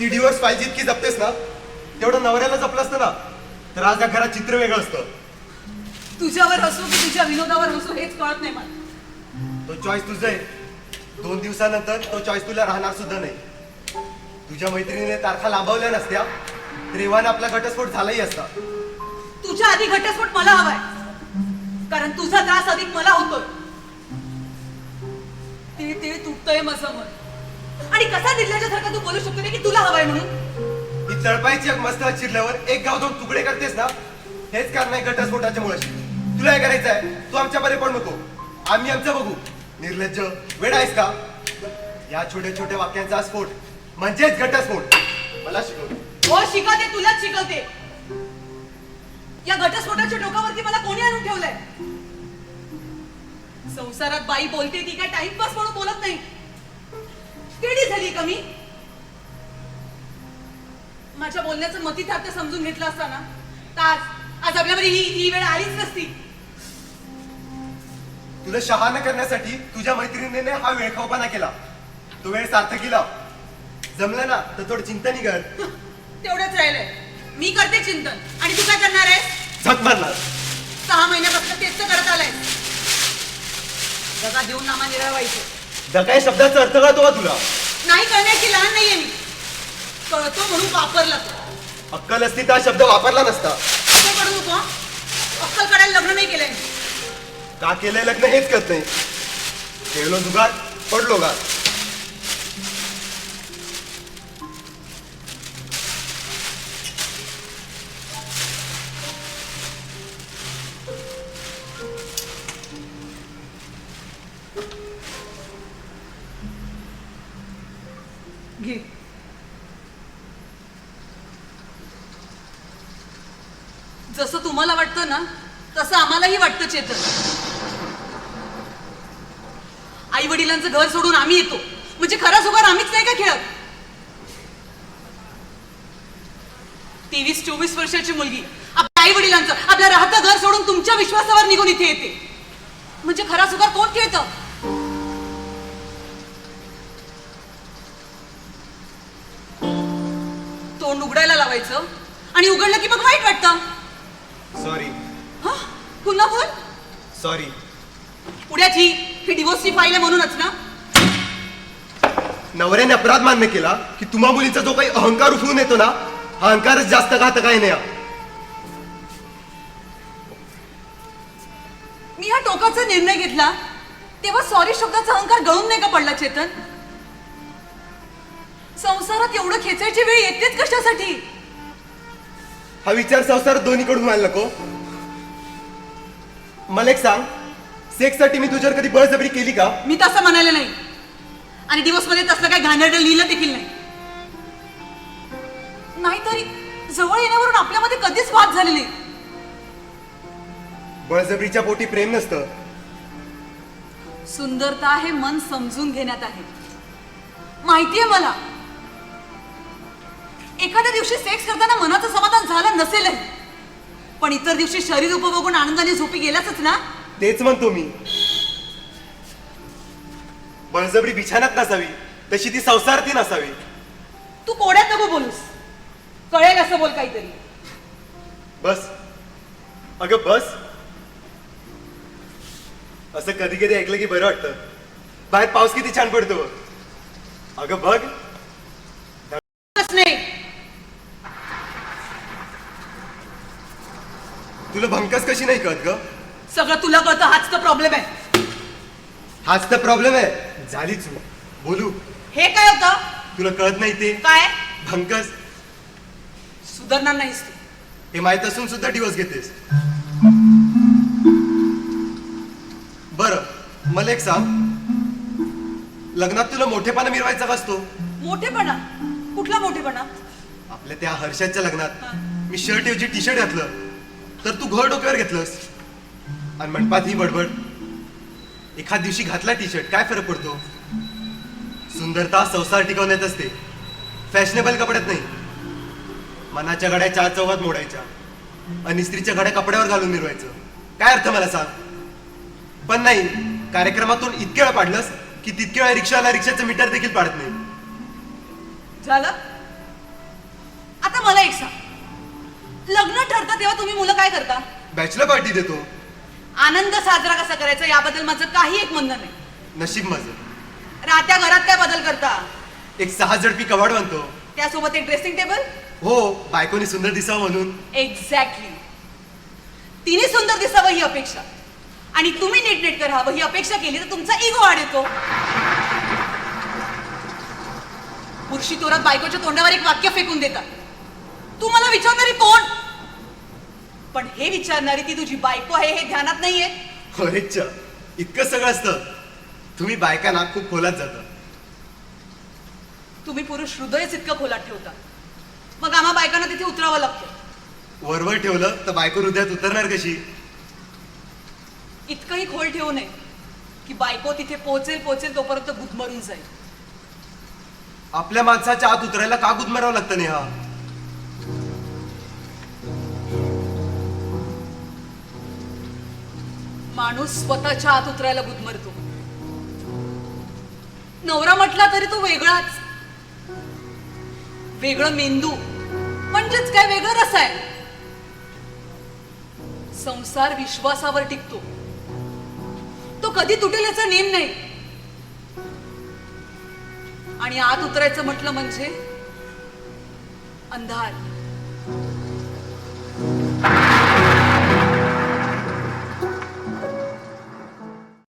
ती डिवोर्स पाहिजे इतकी जपतेस ना तेवढं नवऱ्याला जपलं असतं ना तर आज या घरात चित्र वेगळं असतं. तुझ्यावर हसू की तुझ्या विनोदावर हसू हेच कळत नाही मला. तो चॉईस तुझं आहे. दोन दिवसानंतर तो चॉईस तुला राहणार सुद्धा नाही. तुझ्या मैत्रिणीने तारखा लांबवल्या नसत्या तर एव्हाना आपला घटस्फोट झालाही असता. तुझ्या आधी घटस्फोट मला हवाय. कारण तुझा त्रास अधिक मला होतोय. ते ते तुटतंय माझं मन. आणि कसा दिल्याच्यासारखा तू बोलू शकतो रे की तुला हवाय म्हणून? ही तळपायची एक मस्त चिरल्यावर एक गाव दोन तुकडे करतेस ना हेच कारण आहे घटस्फोटाच्या मुळाशी. तुला हे करायचं आहे तू आमच्या बरे पण नको. आम्ही आमचं बघू. निर्लज्ज वेळ आहेस का? या छोट्या छोट्या वाक्यांचा स्फोट म्हणजेच घटस्फोट मला शिकवतो हो शिकवते तुलाच शिकवते. या घटस्फोटाच्या डोकावरती मला कोणी आणून ठेवलंय? संसारात बाई बोलते ती काय टाइमपास म्हणून बोलत नाही. केडी झाली कमी माझ्या बोलण्याचं मतितार्थ समजून घेतलं असताना तर आज आज आपल्यावर ही ही वेळ आलीच नसती. तुला शहाणा करण्यासाठी तुझ्या मैत्रिणीने हा वेळखावपणा केला. तो वेळ सार्थक केला जमलं ना तर थोडं चिंतनी कर. तेवढंच राहिलंय. मी करते चिंतन. आणि तू काय करणार आहेस? झक मारणार. सहा महिन्यापासून तेच तर करत आलाय जगा देऊन नामा निरावायचं दगाय शब्दाचा अर्थ कळतो का तुला? नाही करण्याची लहान नाहीये मी. कळतो म्हणून वापरला तो. अक्कल असती तर हा शब्द वापरला नसता. असं करू नको. हं? अक्कल करायला लग्न नाही केलंय. मी. का केलंय लग्न हेच करत नाही खेळलो जुगार पडलो का घे. जसं तुम्हाला वाटतं ना तसं आम्हालाही वाटतं चेतन. आई वडिलांचं घर सोडून आम्ही येतो. म्हणजे खरा जुगार आम्हीच नाही का खेळत? तेवीस चोवीस वर्षाची मुलगी. आपल्या आई वडिलांचं आपल्या राहतं घर सोडून तुमच्या विश्वासावर निघून इथे येते. म्हणजे खरा जुगार कोण खेळतं? तोंड उघडायला लावायचं? आणि उघडलं की मग वाईट वाटतं? सॉरी हा? पुन्हा बोल. सॉरी पुढ्याची ही डिवोर्सची फाईल आहे म्हणूनच ना? नवऱ्याने अपराध मान्य केला की तुम्हा मुलींचा जो काही अहंकार उठवून येतो ना हा अहंकारच जास्त घातक आहे नाही. मी हा टोकाचा निर्णय घेतला तेव्हा सॉरी शब्दाचा अहंकार गळून नाही. का पडला चेतन संसारात एवढं खेचायची वेळ येतेच कशासाठी? हा विचार संसार दोन्हीकडून व्हायला नको. मला एक सांग सेक्ससाठी मी तुझ्यावर कधी बळजबरी केली का? मी तसं म्हणाले नाही. आणि दिवसमध्ये तसलं काही घाणेरडं लिहिलं देखील नाही. नाहीतरी जवळ येण्यावरून आपल्यामध्ये कधीच वाद झालेले. बळजबरीच्या पोटी प्रेम नसतं. सुंदरता हे मन समजून घेण्यात आहे. माहितीये मला एखाद्या दिवशी सेक्स करताना मनाचं समाधान झालं नसेलही. पण इतर दिवशी शरीर उपभोगून आनंदाने झोपी गेल्याच ना? तेच म्हणतो मी. बळजबरी बिछाण्यात नसावी तशी ती संसाराती नसावी. तू कोड्यात नको बोलूस. कळेल असं बोल काहीतरी. बस. अगं बस. असं कधी कधी ऐकलं की बरं वाटतं. बाहेर पाऊस किती छान पडतो अगं बघ बस नाही तुला भंकस कशी नाही कळत ग? सगळं तुला कळतं हाच तर प्रॉब्लेम आहे. हाच तर प्रॉब्लेम आहे. झाली चूक. बोलू. हे काय होतं? तुला कळत नाही ते? काय? भंकस सुधारणार नाहीस तू. हे माहीत असून सुद्धा दिवस घेतेस. बर मला एक सांग. लग्नात तुला मोठेपणा मिरवायचा का असतो? मोठेपणा? कुठला मोठेपणा? आपल्या त्या हर्षाच्या लग्नात. मी शर्ट ऐवजी टी शर्ट घातलं. तर तू घर डोक्यावर घेतलंस. आणि मंडपात ही बडबड. एखाद दिवशी घातला टी शर्ट काय फरक पडतो? सुंदरता संसार टिकवण्यात असते. फॅशनेबल कपड्यात नाही. मनाच्या गड्या चार चौघात मोडायच्या. आणि स्त्रीच्या गड्या कपड्यावर घालून मिरवायचं. काय अर्थ मला सांग? पण नाही कार्यक्रमातून इतके वेळा पाडलंस की तितके वेळा रिक्षाला रिक्षाचं मीटर देखील पाडत नाही. झालं? मला एक सांग. लग्न ठरतं तेव्हा तुम्ही मुलं काय करता? बॅचलर पार्टी देतो. आनंद साजरा कसा करायचा याबद्दल माझं काही एक म्हणणं नाही. नशीब माझं. राहत्या घरात काय बदल करता? एक सहा जडपी कवाड बांधतो. त्यासोबत एक ड्रेसिंग टेबल हो बायकोनी सुंदर दिसावं म्हणून. एक्झॅक्टली तिने सुंदर दिसावं ही अपेक्षा. आणि तुम्ही नीटनेटकं राहावं ही अपेक्षा केली तर तुमचा इगो वाढ येतो. पुरुषी तोरात बायकोच्या तोंडावर एक वाक्य फेकून देतात. तू मला विचारणारी कोण पण हे विचारणारी ती तुझी बायको आहे हे ध्यानात नाहीये? अरेच्छा इतकं सगळं असतं. तुम्ही बायकांना खूप खोलात जाता. तुम्ही पुरुष हृदयच इतकं खोलात ठेवता. मग आम्हा बायकांना तिथे उतरावं लागतं. वरवर ठेवलं तर बायको हृदयात उतरणार कशी? इतकंही खोल ठेवू नये की बायको तिथे पोहोचेल पोहोचेल तोपर्यंत गुदमरून जाईल. आपल्या माणसाच्या आत उतरायला का गुदमरावं लागतं नेहा? माणूस स्वतःच्या आत उतरायला गुदमरतो. नवरा म्हटला तरी तो वेगळाच. वेगळं मेंदू म्हणजेच काय वेगळं रसायन संसार विश्वासावर टिकतो. तो कधी तुटेल याचा नेम नाही. आणि आत उतरायचं म्हटलं म्हणजे अंधार.